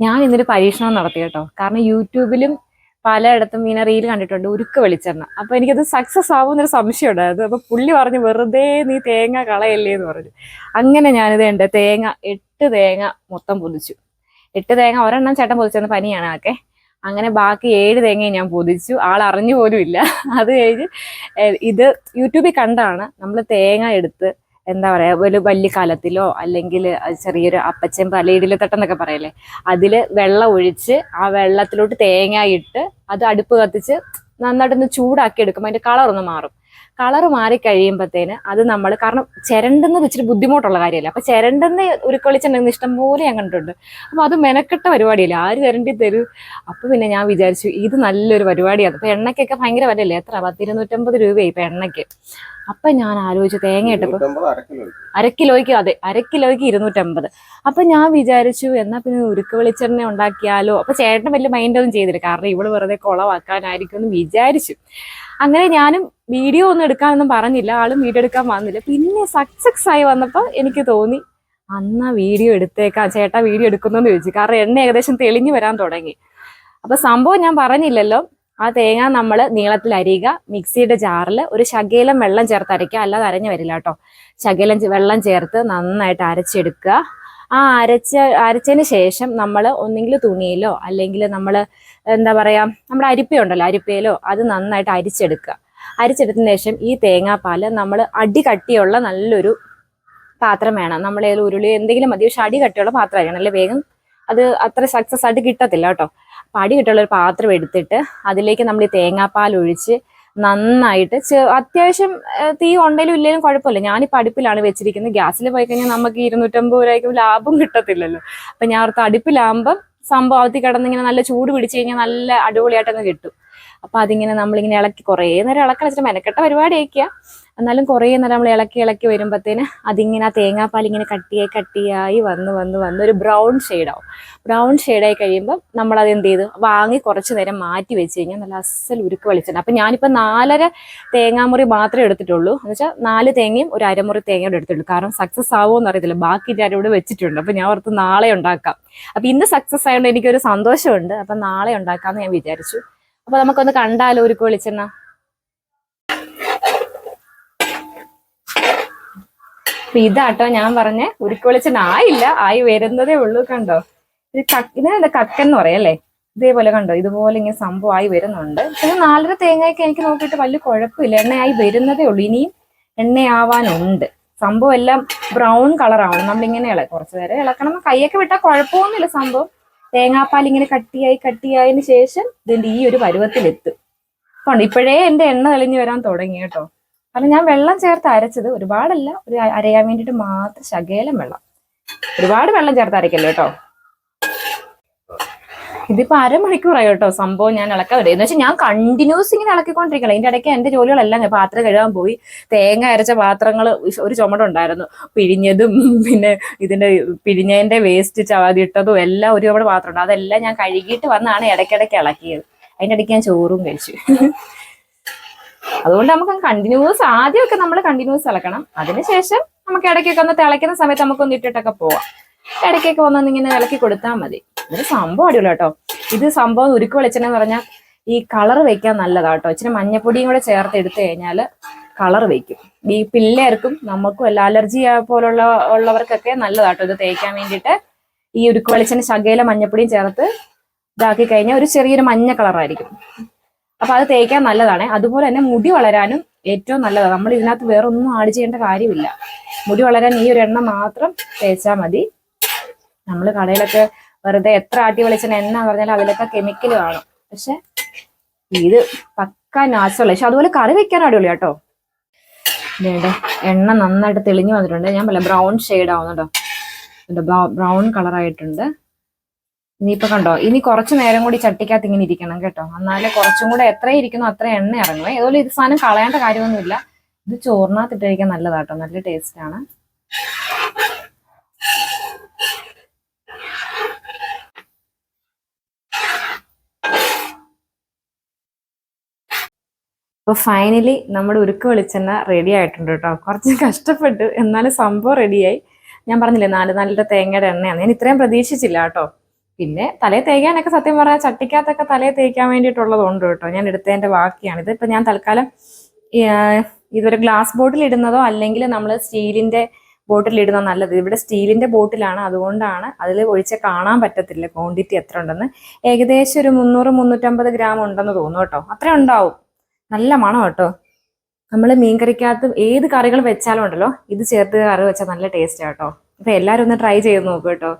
ഞാൻ ഇന്നൊരു പരീക്ഷണം നടത്തി കേട്ടോ. കാരണം യൂട്യൂബിലും പലയിടത്തും ഇങ്ങനെ റീൽ കണ്ടിട്ടുണ്ട് ഉരുക്ക് വെളിച്ചെണ്ണ. അപ്പൊ എനിക്കത് സക്സസ് ആവുമെന്നൊരു സംശയം ഉണ്ടായിരുന്നു അപ്പൊ പുള്ളി പറഞ്ഞു വെറുതെ നീ തേങ്ങ കളയല്ലേ എന്ന് പറഞ്ഞു. അങ്ങനെ ഞാനിത് ഉണ്ട് തേങ്ങ എട്ട് തേങ്ങ മൊത്തം പൊതിച്ചു. എട്ട് തേങ്ങ ഒരെണ്ണം ചേട്ടൻ പൊതിച്ചെന്ന് പനിയാണ് ആക്കെ അങ്ങനെ ബാക്കി ഏഴ് തേങ്ങയും ഞാൻ പൊതിച്ചു. ആൾ അറിഞ്ഞു പോലും ഇല്ല. അത് കഴിഞ്ഞ് ഇത് യൂട്യൂബിൽ കണ്ടാണ് നമ്മൾ തേങ്ങ എടുത്ത് എന്താ പറയാ ഒരു വലിയ കലത്തിലോ അല്ലെങ്കിൽ ചെറിയൊരു അപ്പച്ചൻ പലയിടിലെ തട്ടെന്നൊക്കെ പറയല്ലേ അതിൽ വെള്ളം ഒഴിച്ച് ആ വെള്ളത്തിലോട്ട് തേങ്ങ ഇട്ട് അത് അടുപ്പ് കത്തിച്ച് നന്നായിട്ടൊന്ന് ചൂടാക്കി എടുക്കുമ്പോൾ അതിന്റെ കളർ ഒന്ന് മാറും. കളർ മാറി കഴിയുമ്പോഴത്തേന് അത് നമ്മൾ കാരണം ചിരണ്ടെന്ന് ഇച്ചിരി ബുദ്ധിമുട്ടുള്ള കാര്യമല്ല അപ്പൊ ചിരണ്ടെന്ന് ഉരുക്കൊളിച്ചിട്ടുണ്ടെന്ന് ഇഷ്ടം പോലെ ഞാൻ കണ്ടിട്ടുണ്ട്. അപ്പൊ അത് മെനക്കെട്ട പരിപാടിയല്ല ആര് ചിരണ്ടി തരൂ? അപ്പൊ പിന്നെ ഞാൻ വിചാരിച്ചു ഇത് നല്ലൊരു പരിപാടിയാണ്. അപ്പൊ എണ്ണയ്ക്കൊക്കെ ഭയങ്കര വിലയല്ലേ എത്ര? പത്തിരുന്നൂറ്റമ്പത് രൂപയായി ഇപ്പൊ എണ്ണയ്ക്ക്. അപ്പൊ ഞാൻ ആലോചിച്ചു തേങ്ങ ഇട്ടപ്പോ അരക്കിലോയ്ക്ക് അര കിലോ അര കിലോയ്ക്ക് അതെ അരക്കിലോയ്ക്ക് ഇരുന്നൂറ്റമ്പത്. അപ്പൊ ഞാൻ വിചാരിച്ചു എന്നാ പിന്നെ ഉരുക്ക് വെളിച്ചെണ്ണ ഉണ്ടാക്കിയാലോ? അപ്പൊ ചേട്ടൻ വലിയ മൈൻഡ് ഒന്നും ചെയ്തില്ല. കാരണം ഇവൾ വെറുതെ കുളവാക്കാനായിരിക്കും എന്ന് വിചാരിച്ചു. അങ്ങനെ ഞാനും വീഡിയോ ഒന്നും എടുക്കാനൊന്നും പറഞ്ഞില്ല. ആളും വീഡിയോ എടുക്കാൻ വന്നില്ല. പിന്നെ സക്സസ് ആയി വന്നപ്പോ എനിക്ക് തോന്നി അന്നാ വീഡിയോ എടുത്തേക്കാം ചേട്ടാ വീഡിയോ എടുക്കുന്നെന്ന് ചോദിച്ചു. കാരണം എണ്ണ ഏകദേശം തെളിഞ്ഞു വരാൻ തുടങ്ങി. അപ്പൊ സംഭവം ഞാൻ പറഞ്ഞില്ലല്ലോ. ആ തേങ്ങ നമ്മൾ നീളത്തിൽ അരിയുക. മിക്സിയുടെ ജാറിൽ ഒരു ശകേലം വെള്ളം ചേർത്ത് അരയ്ക്കുക. അല്ലാതെ അരഞ്ഞു വരില്ല കേട്ടോ. ശകേലം വെള്ളം ചേർത്ത് നന്നായിട്ട് അരച്ചെടുക്കുക. ആ അരച്ച അരച്ചതിന് ശേഷം നമ്മൾ ഒന്നെങ്കിൽ തുണിയിലോ അല്ലെങ്കിൽ നമ്മൾ എന്താ പറയുക നമ്മുടെ അരിപ്പയുണ്ടല്ലോ അരിപ്പയിലോ അത് നന്നായിട്ട് അരിച്ചെടുക്കുക. അരിച്ചെടുത്തതിന് ശേഷം ഈ തേങ്ങാപ്പാൽ നമ്മൾ അടി കട്ടിയുള്ള നല്ലൊരു പാത്രം വേണം. നമ്മൾ ഏത് ഉരുളി എന്തെങ്കിലും മതി. പക്ഷെ അടി കട്ടിയുള്ള പാത്രമായിരിക്കണം അല്ലെ വേഗം അത് അത്ര സക്സസ് ആയിട്ട് കിട്ടത്തില്ല കേട്ടോ. അപ്പൊ അടി കിട്ടുള്ള ഒരു പാത്രം എടുത്തിട്ട് അതിലേക്ക് നമ്മൾ ഈ തേങ്ങാപ്പാൽ ഒഴിച്ച് നന്നായിട്ട് അത്യാവശ്യം തീ ഉണ്ടെങ്കിലും ഇല്ലെങ്കിലും കുഴപ്പമില്ല. ഞാനിപ്പോൾ അടുപ്പിലാണ് വെച്ചിരിക്കുന്നത്. ഗ്യാസിൽ പോയി കഴിഞ്ഞാൽ നമുക്ക് ഇരുന്നൂറ്റമ്പത് രൂപയ്ക്ക് ലാഭം കിട്ടത്തില്ലല്ലോ. അപ്പൊ ഞാൻ ഓർത്ത് അടുപ്പിലാകുമ്പം സംഭവത്തിൽ കിടന്നിങ്ങനെ നല്ല ചൂട് പിടിച്ചു കഴിഞ്ഞാൽ നല്ല അടിപൊളിയായിട്ടങ്ങ് കിട്ടും. അപ്പൊ അതിങ്ങനെ നമ്മളിങ്ങനെ ഇളക്കി കുറേ നേരം ഇളക്കി വെച്ചിട്ട് മെനക്കെട്ട പരിപാടിയൊക്കെയാ. എന്നാലും കുറേ നേരം നമ്മൾ ഇളക്കി ഇളക്കി വരുമ്പോഴത്തേന് അതിങ്ങനെ ആ തേങ്ങാപ്പാൽ ഇങ്ങനെ കട്ടിയായി കട്ടിയായി വന്ന് വന്ന് വന്ന് ഒരു ബ്രൗൺ ഷെയ്ഡാവും. ബ്രൗൺ ഷെയ്ഡായി കഴിയുമ്പോൾ നമ്മൾ അത് എന്ത് ചെയ്തു? വാങ്ങി കുറച്ച് നേരം മാറ്റി വെച്ച് കഴിഞ്ഞാൽ നല്ല അസൽ ഉരുക്ക് വെളിച്ചെണ്ണ. അപ്പം ഞാനിപ്പോൾ നാലര തേങ്ങാമുറി മാത്രമേ എടുത്തിട്ടുള്ളൂ. എന്ന് വെച്ചാൽ നാല് തേങ്ങയും ഒരു അരമുറി തേങ്ങയും എടുത്തിട്ടുള്ളൂ. കാരണം സക്സസ് ആവുമോ എന്ന് അറിയത്തില്ല. ബാക്കി ഞാൻ ഇവിടെ വെച്ചിട്ടുണ്ട്. അപ്പം ഞാൻ ഓർത്ത് നാളെ ഉണ്ടാക്കാം. അപ്പം ഇന്ന് സക്സസ് ആയതുകൊണ്ട് എനിക്കൊരു സന്തോഷമുണ്ട്. അപ്പം നാളെ ഉണ്ടാക്കാമെന്ന് ഞാൻ വിചാരിച്ചു. അപ്പം നമുക്കൊന്ന് കണ്ടാലോ ഉരുക്ക് വെളിച്ചെണ്ണ ഇതാട്ടോ ഞാൻ പറഞ്ഞ ഉരുക്ക് വെളിച്ചെണ്ണ ആയില്ല ആയി വരുന്നതേ ഉള്ളൂ കണ്ടോ. ഇത് കക്ക് ഇതിനെന്താ കക്കൻ എന്ന് പറയല്ലേ ഇതേപോലെ കണ്ടോ ഇതുപോലെ ഇങ്ങനെ സംഭവം ആയി വരുന്നുണ്ട്. പക്ഷെ നാലര തേങ്ങയൊക്കെ എനിക്ക് നോക്കിയിട്ട് വലിയ കുഴപ്പമില്ല. എണ്ണയായി വരുന്നതേ ഉള്ളൂ. ഇനിയും എണ്ണയാവാനുണ്ട്. സംഭവം എല്ലാം ബ്രൗൺ കളറാവണം നമ്മളിങ്ങനെ ഇള കുറച്ച് നേരം ഇളക്കണം. കൈയൊക്കെ വിട്ടാൽ കുഴപ്പമൊന്നുമില്ല സംഭവം. തേങ്ങാപ്പാൽ ഇങ്ങനെ കട്ടിയായി കട്ടിയായതിനു ശേഷം ഇതിന്റെ ഈ ഒരു പരുവത്തിലെത്തും. കണ്ടോ? ഇപ്പോഴേ എന്റെ എണ്ണ തെളിഞ്ഞു വരാൻ തുടങ്ങി കേട്ടോ. കാരണം ഞാൻ വെള്ളം ചേർത്ത് അരച്ചത് ഒരുപാടല്ല ഒരു അരയാൻ വേണ്ടിയിട്ട് മാത്രം ശകേലം വെള്ളം. ഒരുപാട് വെള്ളം ചേർത്ത് അരയ്ക്കല്ലോ കേട്ടോ? ഇതിപ്പോ അരമണിക്കൂറായി കേട്ടോ സംഭവം ഞാൻ ഇളക്കാൻ വരും. എന്ന് വെച്ചാൽ ഞാൻ കണ്ടിന്യൂസ് ഇങ്ങനെ ഇളക്കിക്കൊണ്ടിരിക്കണം. ഇതിന്റെ ഇടയ്ക്ക് എന്റെ ജോലികളെല്ലാം പാത്രം കഴുകാൻ പോയി. തേങ്ങ അരച്ച പാത്രങ്ങൾ ഒരു ചുമടുണ്ടായിരുന്നു. പിഴിഞ്ഞതും പിന്നെ ഇതിന്റെ പിഴിഞ്ഞതിന്റെ വേസ്റ്റ് ചവാതിട്ടതും എല്ലാം ഒരു പാത്രം ഉണ്ട് അതെല്ലാം ഞാൻ കഴുകിയിട്ട് വന്നാണ് ഇടയ്ക്കിടയ്ക്ക് ഇളക്കിയത്. അതിന്റെ ഇടയ്ക്ക് ഞാൻ ചോറും കഴിച്ചു. അതുകൊണ്ട് നമുക്ക് കണ്ടിന്യൂസ് ആദ്യമൊക്കെ നമ്മൾ കണ്ടിന്യൂസ് ഇളക്കണം. അതിനുശേഷം നമുക്ക് ഇടയ്ക്കൊക്കെ ഒന്ന് തിളയ്ക്കുന്ന സമയത്ത് നമുക്കൊന്ന് ഇട്ടിട്ടൊക്കെ പോവാം. ഇടയ്ക്കൊക്കെ വന്നൊന്നിങ്ങനെ ഇളക്കി കൊടുത്താൽ മതി. ഇതൊരു സംഭവം അടിപൊളി കേട്ടോ ഇത് സംഭവം ഉരുക്ക് വെളിച്ചെന്ന് പറഞ്ഞാൽ ഈ കളർ വെക്കാൻ നല്ലതാ കേട്ടോ ഇച്ചിരി മഞ്ഞപ്പൊടിയും കൂടെ ചേർത്ത് എടുത്തു കഴിഞ്ഞാൽ കളർ വെക്കും. ഈ പിള്ളേർക്കും നമുക്കും എല്ലാ അലർജി പോലുള്ള ഉള്ളവർക്കൊക്കെ നല്ലതാട്ടോ ഇത് തേക്കാൻ വേണ്ടിയിട്ട്. ഈ ഉരുക്ക് വെളിച്ചെണ്ണ ശകയിലെ മഞ്ഞപ്പൊടിയും ചേർത്ത് ഇതാക്കി കഴിഞ്ഞാൽ ഒരു ചെറിയൊരു മഞ്ഞ കളറായിരിക്കും. അപ്പൊ അത് തേക്കാൻ നല്ലതാണ്. അതുപോലെ തന്നെ മുടി വളരാനും ഏറ്റവും നല്ലതാണ്. നമ്മൾ ഇതിനകത്ത് വേറെ ഒന്നും ആഡ് ചെയ്യേണ്ട കാര്യമില്ല. മുടി വളരാൻ ഈ ഒരു എണ്ണ മാത്രം തേച്ചാൽ മതി. നമ്മൾ കടയിലൊക്കെ വെറുതെ എത്ര ആട്ടി വെളിച്ചെണ്ണ എണ്ണ പറഞ്ഞാൽ അതിലൊക്കെ കെമിക്കൽ കാണും പക്ഷെ ഇത് പക്ക നാച്ചുറൽ പക്ഷെ അതുപോലെ കറി വെക്കാൻ അടിപൊളി കേട്ടോ എണ്ണ നന്നായിട്ട് തെളിഞ്ഞു വന്നിട്ടുണ്ട്. ഞാൻ പറയാം ബ്രൗൺ ഷെയ്ഡ് ആവുന്നുണ്ടോ ബ്രൗൺ കളറായിട്ടുണ്ട് ഇനിയിപ്പോ കണ്ടോ ഇനി കുറച്ച് നേരം കൂടി ചട്ടിക്കകത്ത് ഇങ്ങനെ ഇരിക്കണം കേട്ടോ. എന്നാലേ കുറച്ചും കൂടെ എത്ര ഇരിക്കുന്നു അത്ര എണ്ണ ഇറങ്ങുമേ അതുപോലെ ഇത് സാധനം കളയേണ്ട കാര്യമൊന്നുമില്ല. ഇത് ചോറിനകത്ത് ഇട്ടിരിക്കാൻ നല്ലതാട്ടോ. നല്ല ടേസ്റ്റ് അപ്പൊ ഫൈനലി നമ്മുടെ ഉരുക്ക് വെളിച്ചെണ്ണ റെഡി ആയിട്ടുണ്ട് കേട്ടോ കുറച്ച് കഷ്ടപ്പെട്ടു എന്നാലും സംഭവം റെഡിയായി ഞാൻ പറഞ്ഞില്ലേ നാല് നാലിന്റെ തേങ്ങയുടെ എണ്ണയാണ്. ഞാൻ ഇത്രയും പ്രതീക്ഷിച്ചില്ല കേട്ടോ പിന്നെ തലയെ തേക്കാനൊക്കെ സത്യം പറഞ്ഞാൽ ചട്ടിക്കകത്തൊക്കെ തലയെ തേക്കാൻ വേണ്ടിയിട്ടുള്ളതുണ്ട് കേട്ടോ ഞാൻ എടുത്തതിന്റെ ബാക്കിയാണ്. ഇത് ഇപ്പൊ ഞാൻ തൽക്കാലം ഇതൊരു ഗ്ലാസ് ബോട്ടിൽ ഇടുന്നതോ അല്ലെങ്കിൽ നമ്മൾ സ്റ്റീലിന്റെ ബോട്ടിൽ ഇടുന്ന നല്ലത്. ഇവിടെ സ്റ്റീലിന്റെ ബോട്ടിലാണ് അതുകൊണ്ടാണ് അതിൽ ഒഴിച്ച് കാണാൻ പറ്റത്തില്ല. ക്വാണ്ടിറ്റി എത്ര ഉണ്ടെന്ന്. ഏകദേശം ഒരു മുന്നൂറ് മുന്നൂറ്റമ്പത് ഗ്രാം ഉണ്ടെന്ന് തോന്നുന്നു കേട്ടോ അത്ര ഉണ്ടാവും. നല്ല മണം കേട്ടോ. നമ്മൾ മീൻകറിക്കകത്ത് ഏത് കറികൾ വെച്ചാലും ഉണ്ടല്ലോ ഇത് ചേർത്ത് കറി വെച്ചാൽ നല്ല ടേസ്റ്റ് കേട്ടോ. അപ്പൊ എല്ലാവരും ഒന്ന് ട്രൈ ചെയ്ത് നോക്കൂ കേട്ടോ.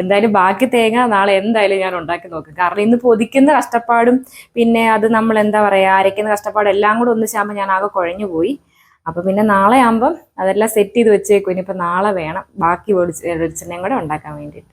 എന്തായാലും ബാക്കി തേങ്ങ നാളെ എന്തായാലും ഞാൻ ഉണ്ടാക്കി നോക്കും. കാരണം ഇന്ന് പൊതിക്കുന്ന കഷ്ടപ്പാടും പിന്നെ അത് നമ്മൾ എന്താ പറയാ അരയ്ക്കുന്ന കഷ്ടപ്പാടും എല്ലാം കൂടെ ഒന്നിച്ചാകുമ്പോൾ ഞാൻ ആകെ കുഴഞ്ഞു പോയി. അപ്പൊ പിന്നെ നാളെ ആകുമ്പം അതെല്ലാം സെറ്റ് ചെയ്ത് വെച്ചേക്കും. ഇനിയിപ്പോൾ നാളെ വേണം ബാക്കി വെളിച്ച വെളിച്ചെണ്ണയും കൂടെ ഉണ്ടാക്കാൻ വേണ്ടിയിട്ട്.